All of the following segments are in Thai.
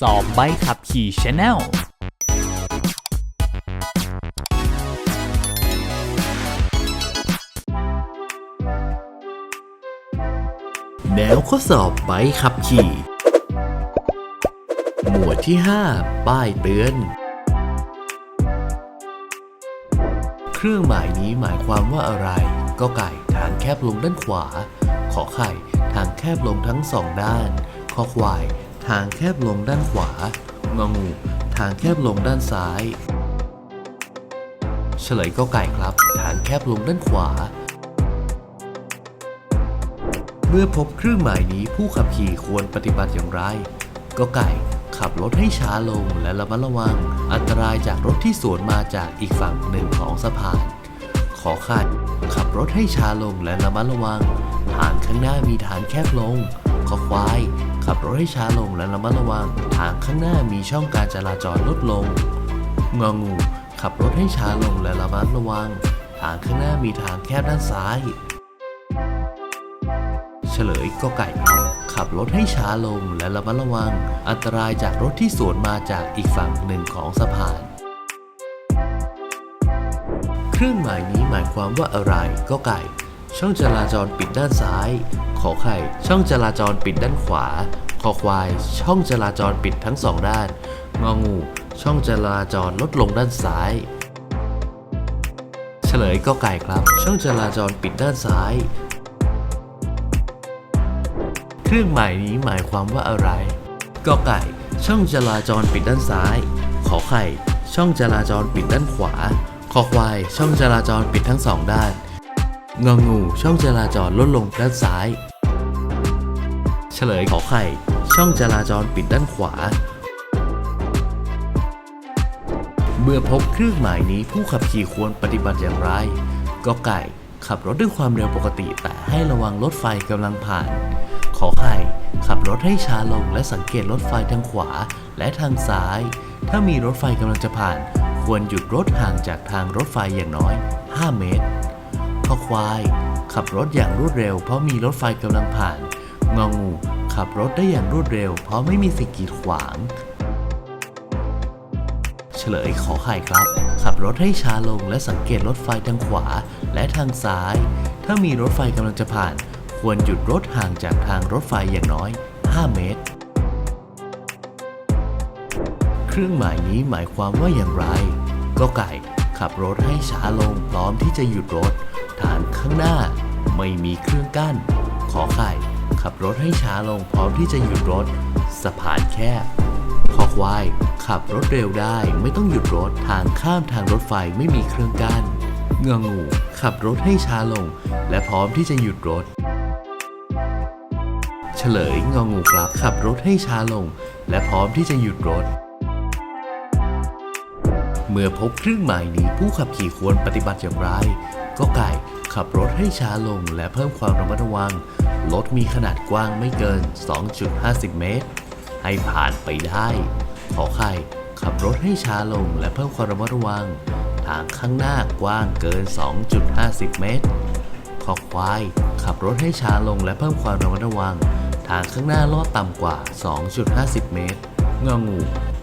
สอบใบขับขี่ Channel แนวข้อสอบใบขับขี่ หมวดที่ 5 ป้ายเตือน เครื่องหมายนี้หมายความว่าอะไรก็ไก่ทางแคบลงด้านขวา ขอไข่ทางแคบลงทั้งสองด้านขอควาย ทางแคบลงด้านขวา งองู ทางแคบลงด้านซ้าย เฉลยก็ไก่ครับ ทางแคบลงด้านขวา เมื่อพบเครื่องหมายนี้ผู้ขับขี่ควรปฏิบัติอย่างไร ก็ไก่ขับรถให้ช้าลงและระมัดระวัง อันตรายจากรถที่สวนมาจากอีกฝั่งหนึ่งของสะพาน ขอขัดขับรถให้ช้าลงและระมัดระวัง ทางข้างหน้ามีทางแคบลง ขอควาย ขับรถให้ช้าลงและระมัดระวังทางข้างหน้ามีช่องการจราจรลดลง งองู ขับรถให้ช้าลงและระมัดระวัง ทางข้างหน้ามีทางแคบด้านซ้าย เฉลยก็ไก่ขับรถให้ช้าลงและระมัดระวัง อันตรายจากรถที่สวนมาจากอีกฝั่งหนึ่งของสะพาน เครื่องหมายนี้หมายความว่าอะไรก็ไก่ ช่องจราจรปิดด้านซ้าย ขอไข่ ช่องจราจรปิดด้านขวา คอควาย ช่องจราจรปิดทั้งสองด้าน งองู ช่องจราจรลดลงด้านซ้าย เฉลยก็ไก่ครับ ช่องจราจรปิดด้านซ้าย เครื่องหมายนี้หมายความว่าอะไรกอไก่ ช่องจราจรปิดด้านซ้าย ขอไข่ ช่องจราจรปิดด้านขวา คอควาย ช่องจราจรปิดทั้งสองด้านงองู ช่องจราจรลดลงด้านซ้าย เฉลยขอไข่ ช่องจราจรปิดด้านขวา เมื่อพบเครื่องหมายนี้ผู้ขับขี่ควรปฏิบัติอย่างไรก็ไก่ขับรถด้วยความเร็วปกติ แต่ให้ระวังรถไฟกำลังผ่าน ขอไข่ขับรถให้ช้าลงและสังเกตรถไฟทางขวาและทางซ้าย ถ้ามีรถไฟกำลังจะผ่าน ควรหยุดรถห่างจากทางรถไฟอย่างน้อย 5 เมตรขอควาย ขับรถอย่างรวดเร็วเพราะมีรถไฟกำลังผ่าน งองู ขับรถได้อย่างรวดเร็ว เพราะไม่มีสิ่งกีดขวาง เฉลยขอไข่ครับ ขับรถให้ช้าลงและสังเกตรถไฟทางขวาและทางซ้าย ถ้ามีรถไฟกำลังจะผ่าน ควรหยุดรถห่างจากทางรถไฟอย่างน้อย 5 เมตร เครื่องหมายนี้หมายความว่าอย่างไรก็ไก่ขับรถให้ช้าลงพร้อมที่จะหยุดรถ ทางข้างหน้า ไม่มีเครื่องกั้น ขอไข่ ขับรถให้ช้าลงพร้อมที่จะหยุดรถ สะพานแคบคอควายขับรถเร็วได้ไม่ต้องหยุดรถทางข้ามทางรถไฟไม่มีเครื่องกั้นเงองูขับรถให้ช้าลง และพร้อมที่จะหยุดรถ เฉลยงองูครับขับรถให้ช้าลง และพร้อมที่จะหยุดรถ เมื่อพบเครื่องหมายนี้ผู้ขับขี่ควรปฏิบัติอย่างไร ก็ไก่ ขับรถให้ช้าลงและเพิ่มความระมัดระวัง รถมีขนาดกว้างไม่เกิน 2.50 เมตร ให้ผ่านไปได้ ขอไข่ ขับรถให้ช้าลงและเพิ่มความระมัดระวัง ทางข้างหน้ากว้างเกิน 2.50 เมตร ขอควาย ขับรถให้ช้าลงและเพิ่มความระมัดระวัง ทางข้างหน้าลอดต่ำกว่า 2.50 เมตร งองู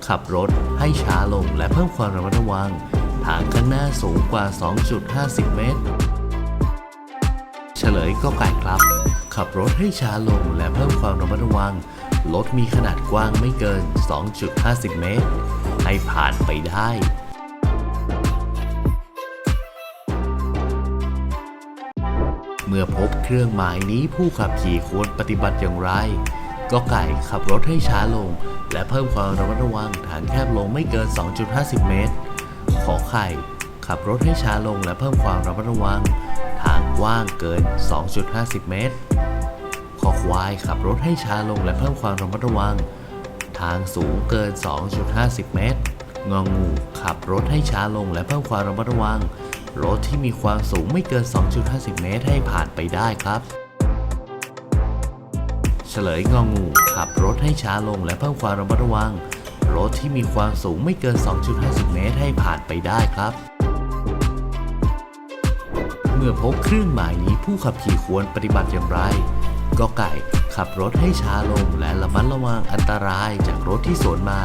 ขับรถให้ช้าลงและเพิ่มความระมัดระวัง ทางข้างหน้าสูงกว่า 2.50 เมตร เฉลยก็ไก่ครับ ขับรถให้ช้าลงและเพิ่มความระมัดระวัง รถมีขนาดกว้างไม่เกิน 2.50 เมตร ให้ผ่านไปได้เมื่อพบเครื่องหมายนี้ผู้ขับขี่ควรปฏิบัติอย่างไร ก็ไก่ขับรถให้ช้าลง และเพิ่มความระมัดระวังทางแคบลงไม่เกิน 2.50 เมตร ขอไข่ ขับรถให้ช้าลงและเพิ่มความระมัดระวังทาง กว้างเกิน 2.50 เมตรขอควายขับรถให้ช้าลงและเพิ่มความระมัดระวัง ทางสูงเกิน 2.50 เมตร งองูขับรถให้ช้าลงและเพิ่มความระมัดระวัง รถที่มีความสูงไม่เกิน 2.50 เมตรให้ผ่านไปได้ครับ เฉลยงองูขับรถให้ช้าลงและเพิ่มความระมัดระวัง รถที่มีความสูงไม่เกิน 2.50 เมตรให้ผ่านไปได้ครับ มื่อพบเครื่องหมายนี้ผู้ขับขี่ควรปฏิบัติอย่างไรก็ไก่ขับรถให้ช้าลงและระมัดระวังอันตรายจากรถที่สวนมา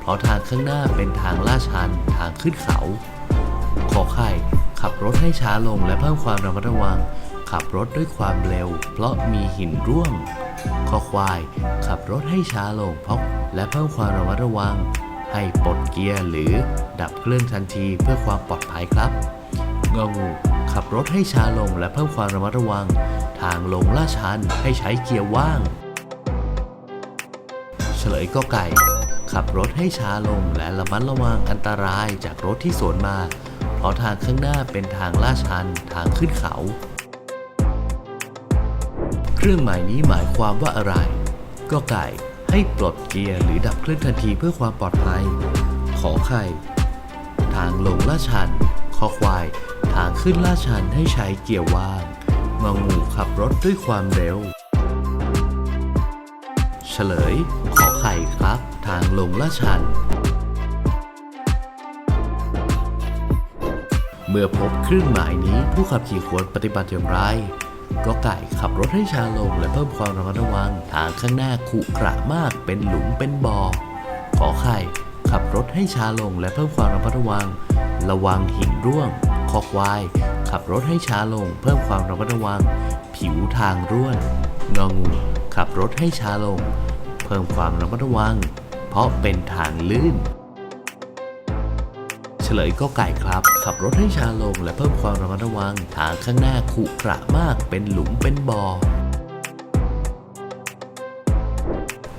เพราะทางข้างหน้าเป็นทางลาดชันทางขึ้นเขา ขอไข่ขับรถให้ช้าลงและเพิ่มความระมัดระวัง ขับรถด้วยความเร็ว เพราะมีหินร่วงขอควาย ขับรถให้ช้าลงเพราะและเพิ่มความระมัดระวัง ให้ปลดเกียร์หรือดับเครื่องทันทีเพื่อความปลอดภัยครับงองู ขับรถให้ช้าลงและเพิ่มความระมัดระวัง ทางลงลาดชันให้ใช้เกียร์ว่าง เฉลยก็ไก่ ขับรถให้ช้าลงและระมัดระวังอันตรายจากรถที่สวนมา เพราะทางข้างหน้าเป็นทางลาดชันทางขึ้นเขา เครื่องหมายนี้หมายความว่าอะไร ก็ไก่ ให้ปลดเกียร์หรือดับเครื่องทันทีเพื่อความปลอดภัย ขอไข่ ทางลงลาดชันคอควาย ทางขึ้นลาดชันให้ใช้เกียร์ว่างงองูขับรถด้วยความเร็ว เฉลย ขอไข่ครับ ทางลงลาดชัน เมื่อพบเครื่องหมายนี้ผู้ขับขี่ควรปฏิบัติอย่างไรก็ไก่ขับรถให้ช้าลงและเพิ่มความระมัดระวังทางข้างหน้าขรุขระมากเป็นหลุมเป็นบ่อขอไข่ขับรถให้ช้าลงและเพิ่มความระมัดระวัง ระวังหินร่วง อควาย ขับรถให้ช้าลง เพิ่มความระมัดระวัง ผิวทางร่วนงองู ขับรถให้ช้าลง เพิ่มความระมัดระวัง เพราะเป็นทางลื่น เฉลยก็ไก่ครับ ขับรถให้ช้าลงและเพิ่มความระมัดระวัง ทางข้างหน้าขรุขระมากเป็นหลุมเป็นบ่อ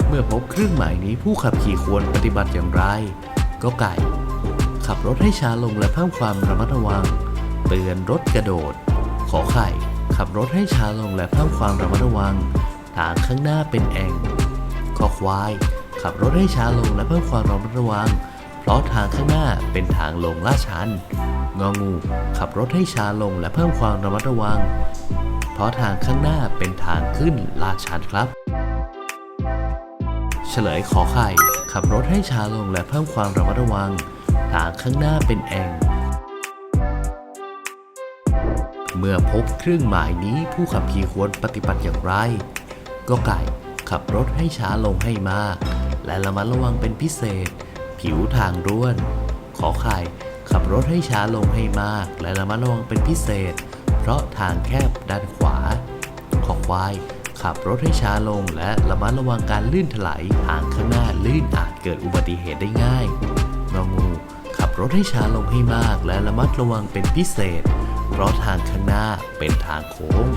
เมื่อพบเครื่องหมายนี้ผู้ขับขี่ควรปฏิบัติอย่างไร ก็ไก่ ขับรถให้ช้าลงและเพิ่มความระมัดระวัง เตือนรถกระโดด ขอไข่ ขับรถให้ช้าลงและเพิ่มความระมัดระวัง ทางข้างหน้าเป็นแอ่งคอควาย ขับรถให้ช้าลงและเพิ่มความระมัดระวัง เพราะทางข้างหน้าเป็นทางลงลาดชันงองู ขับรถให้ช้าลงและเพิ่มความระมัดระวัง เพราะทางข้างหน้าเป็นทางขึ้นลาดชันครับ เฉลยขอไข่ ขับรถให้ช้าลงและเพิ่มความระมัดระวัง ทางข้างหน้าเป็นแอ่ง เมื่อพบเครื่องหมายนี้ผู้ขับขี่ควรปฏิบัติอย่างไร ก็ไก่ขับรถให้ช้าลงให้มาก และระมัดระวังเป็นพิเศษ ผิวทางร่วน ขอไข่ขับรถให้ช้าลงให้มาก และระมัดระวังเป็นพิเศษ เพราะทางแคบด้านขวา ขอควายขับรถให้ช้าลงและระมัดระวังการลื่นถลายทางข้างหน้าลื่นอาจเกิดอุบัติเหตุได้ง่ายงองู ขับรถให้ช้าลงให้มาก และระมัดระวังเป็นพิเศษ เพราะทางข้างหน้าเป็นทางโค้ง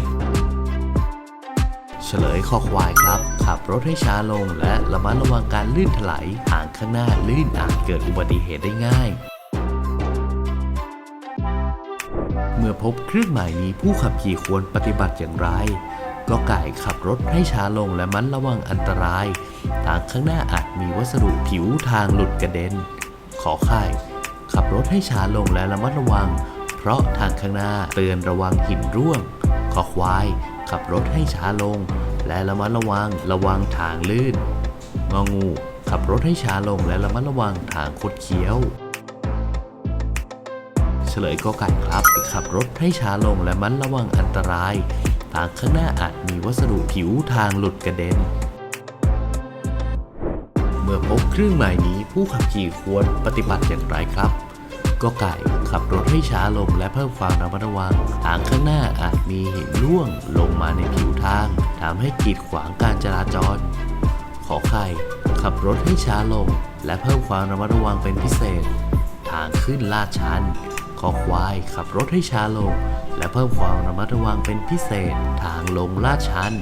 เฉลยคอควายครับ ขับรถให้ช้าลงและระมัดระวังการลื่นถลายทางข้างหน้าลื่นอาจเกิดอุบัติเหตุได้ง่าย เมื่อพบเครื่องหมายนี้ผู้ขับขี่ควรปฏิบัติอย่างไรก็ไก่ขับรถให้ช้าลงและมัดระวังอันตราย ทางข้างหน้าอาจมีวัสดุผิวทางหลุดกระเด็น ขอไข่ขับรถให้ช้าลงและระมัดระวัง เพราะทางข้างหน้าเตือนระวังหินร่วง ขอควาย ขับรถให้ช้าลง และระมัดระวังระวังทางลื่น งองู ขับรถให้ช้าลงและระมัดระวังทางคดเคี้ยว เฉลยก็ไก่ครับ ขับรถให้ช้าลงและมัดระวังอันตราย ทางข้างหน้าอาจมีวัสดุผิวทางหลุดกระเด็นเมื่อพบเครื่องหมายนี้ผู้ขับขี่ควรปฏิบัติอย่างไรครับ ก็ไก่ ขับรถให้ช้าลงและเพิ่มความระมัดระวัง ทางข้างหน้าอาจมีหินร่วงลงมาในผิวทางทำให้กีดขวางการจราจร ขอไข่ ขับรถให้ช้าลง และเพิ่มความระมัดระวังเป็นพิเศษ ทางขึ้นลาดชันขอควายขับรถให้ช้าลง และเพิ่มความระมัดระวังเป็นพิเศษ ทางลงลาดชัน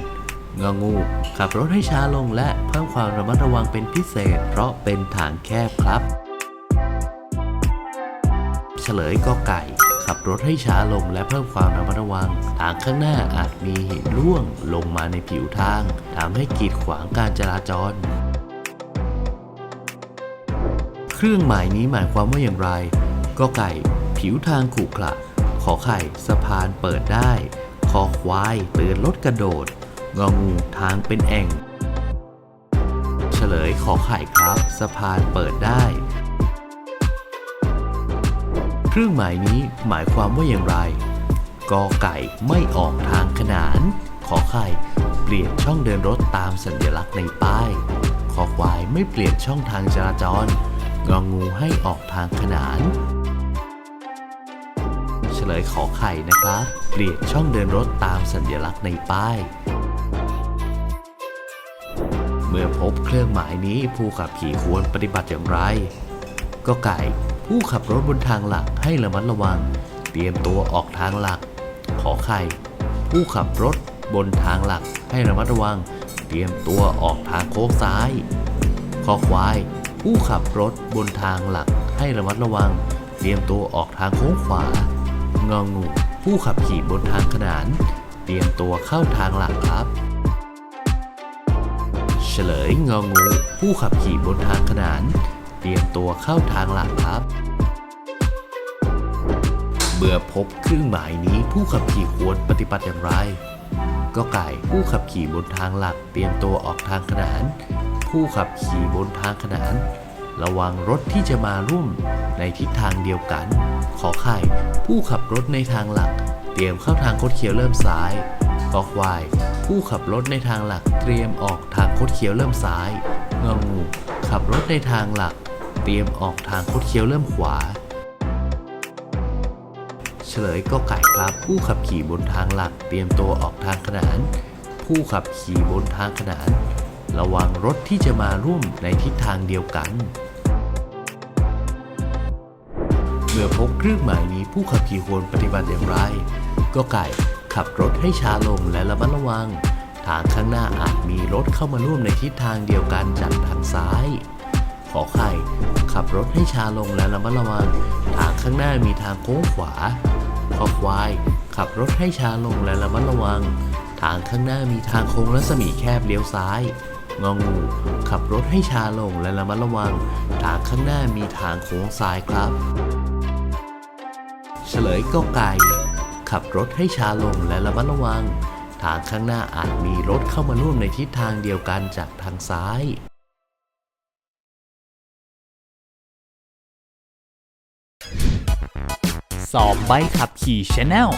งองู ขับรถให้ช้าลงและเพิ่มความระมัดระวังเป็นพิเศษ เพราะเป็นทางแคบครับ ฉลยก็ไก่ ขับรถให้ช้าลงและเพิ่มความระมัดระวัง ทางข้างหน้าอาจมีหินร่วงลงมาในผิวทางทำให้กีดขวางการจราจร เครื่องหมายนี้หมายความว่าอย่างไรก็ไก่ ผิวทางขรุขระขอไข่สะพานเปิดได้ คอควายเตือนรถกระโดด งองูทางเป็นแอ่ง เฉลยขอไข่ครับ สะพานเปิดได้ เครื่องหมายนี้หมายความว่าอย่างไร กอไก่ไม่ออกทางขนาน ขอไข่ผปลี่ยนช่องเดินรถตามสัญลักษณ์ในป้ายคอควายไม่เปลี่ยนช่องทางจราจร งองูให้ออกทางขนาน เฉลยขอไข่นะครับ เปลี่ยนช่องเดินรถตามสัญลักษณ์ในป้ายเมื่อพบเครื่องหมายนี้ผู้ขับขี่ควรปฏิบัติอย่างไร ก็ไก่ ผู้ขับรถบนทางหลักให้ระมัดระวัง เตรียมตัวออกทางหลัก ขอไข่ ผู้ขับรถบนทางหลักให้ระมัดระวัง เตรียมตัวออกทางโค้งซ้ายคอควาย ผู้ขับรถบนทางหลักให้ระมัดระวัง เตรียมตัวออกทางโค้งขวางองู ผู้ขับขี่บนทางขนาน เตรียมตัวเข้าทางหลักครับ เฉลยงองู ผู้ขับขี่บนทางขนาน เตรียมตัวเข้าทางหลักครับเมื่อพบเครื่องหมายนี้ผู้ขับขี่ควรปฏิบัติอย่างไร ก็ไก่ผู้ขับขี่บนทางหลักเตรียมตัวออกทางขนาน ผู้ขับขี่บนทางขนาน ระวังรถที่จะมาร่วมในทิศทางเดียวกัน ขอไข่ผู้ขับรถในทางหลัก เตรียมเข้าทางคดเคี้ยวเริ่มซ้ายกอควาย ผู้ขับรถในทางหลักเตรียมออกทางคดเคี้ยวเริ่มซ้ายงองู ขับรถในทางหลัก เตรียมออกทางคดเคี้ยวเริ่มขวา เฉลยก็ไก่ครับผู้ขับขี่บนทางหลัก เตรียมตัวออกทางขนาน ผู้ขับขี่บนทางขนาน ระวังรถที่จะมาร่วมในทิศทางเดียวกัน เมื่อพบเครื่องหมายนี้ผู้ขับขี่ควรปฏิบัติอย่างไร ก็ไก่ขับรถให้ช้าลงและระมัดระวัง ทางข้างหน้าอาจมีรถเข้ามาร่วมในทิศทางเดียวกันจากทางซ้าย ขอไข่ ขับรถให้ช้าลงและระมัดระวัง ทางข้างหน้ามีทางโค้งขวา ขอควาย ขับรถให้ช้าลงและระมัดระวัง ทางข้างหน้ามีทางโค้งรัศมีแคบเลี้ยวซ้าย งองู ขับรถให้ช้าลงและระมัดระวัง ทางข้างหน้ามีทางโค้งซ้ายครับ เฉลยก็ไก่ ขับรถให้ช้าลงและระมัดระวัง ทางข้างหน้าอาจมีรถเข้ามาร่วมในทิศทางเดียวกันจากทางซ้ายสอบใบขับขี่ Channel